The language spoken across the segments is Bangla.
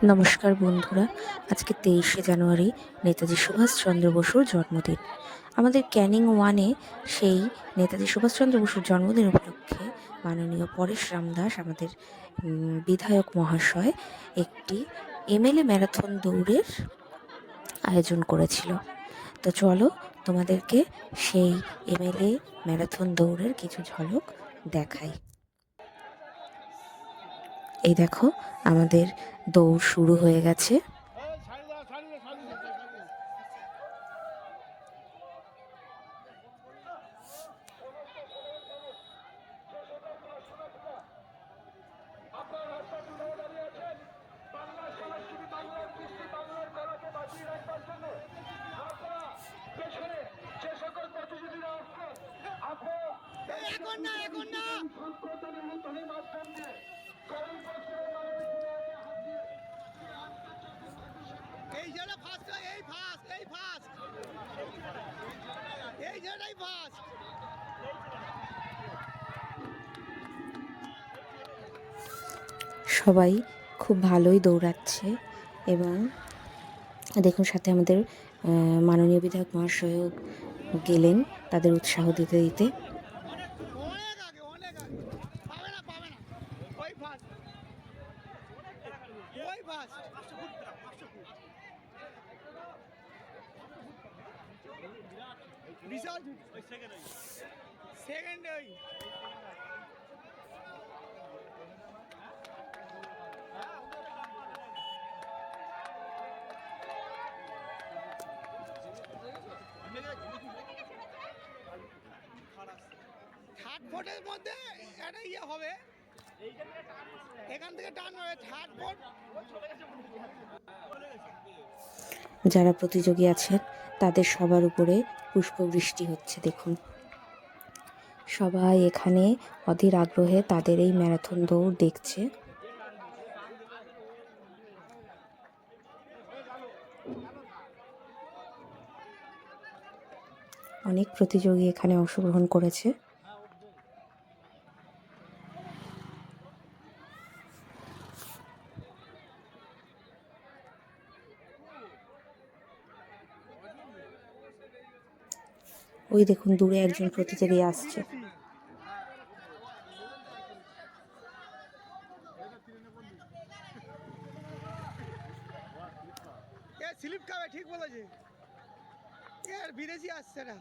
নমস্কার বন্ধুরা, আজকে তেইশে জানুয়ারি, নেতাজি সুভাষচন্দ্র বসুর জন্মদিন। আমাদের ক্যানিং ওয়ানে সেই নেতাজি সুভাষচন্দ্র বসুর জন্মদিন উপলক্ষে মাননীয় পরেশ রামদাস, আমাদের বিধায়ক মহাশয়, একটি এমএলএ ম্যারাথন দৌড়ের আয়োজন করেছিল। তো চলো তোমাদেরকে সেই এমএলএ ম্যারাথন দৌড়ের কিছু ঝলক দেখাই। এই দেখো আমাদের দৌড় শুরু হয়ে গেছে। এখন না এখন না। এই ফার্স্ট এই ফার্স্ট এই ফার্স্ট এই ফার্স্ট সবাই খুব ভালোই দৌড়াচ্ছে এবং দেখুন সাথে আমাদের মাননীয় বিধায়ক মহাশয়ও গেলেন তাদের উৎসাহ দিতে দিতে। ওই ফার্স্ট ওই ফার্স্ট বিশাল সেকেন্ড ওই থার্ড ফোর্টের মধ্যে একটা ইয়ে হবে। এখান থেকে টান হবে। থার্ড ফোর্ট যারা প্রতিযোগী আছেন তাদের সবার উপরে পুষ্পবৃষ্টি হচ্ছে, দেখুন। সবাই এখানে অধীর আগ্রহে তাদের এই ম্যারাথন দৌড় দেখছে। অনেক প্রতিযোগী এখানে অংশগ্রহণ করেছে। ওই দেখুন দূরে একজন প্রতিযোগী আসছে। স্লিপ ঠিক বলেছে। আর বিদেশি আসছে না।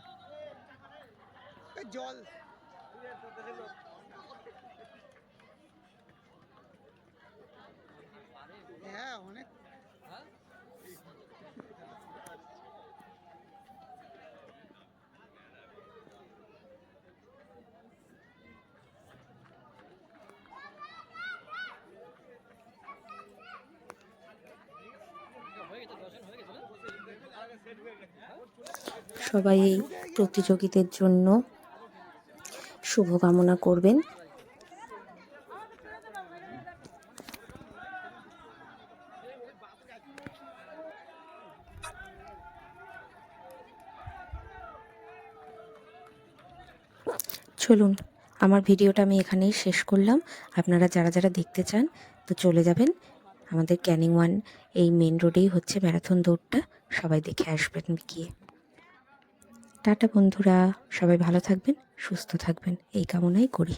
জল হ্যাঁ অনেক সবাই এই প্রতিযোগীদের জন্য শুভকামনা করবেন। চলুন, আমার ভিডিওটা আমি এখানেই শেষ করলাম। আপনারা যারা যারা দেখতে চান, তো চলে যাবেন। আমাদের ক্যানিং ওয়ান এই মেন রোডেই হচ্ছে ম্যারাথন দৌড়টা। সবাই দেখে আসবেন গিয়ে। টাটা বন্ধুরা, সবাই ভালো থাকবেন, সুস্থ থাকবেন, এই কামনাই করি।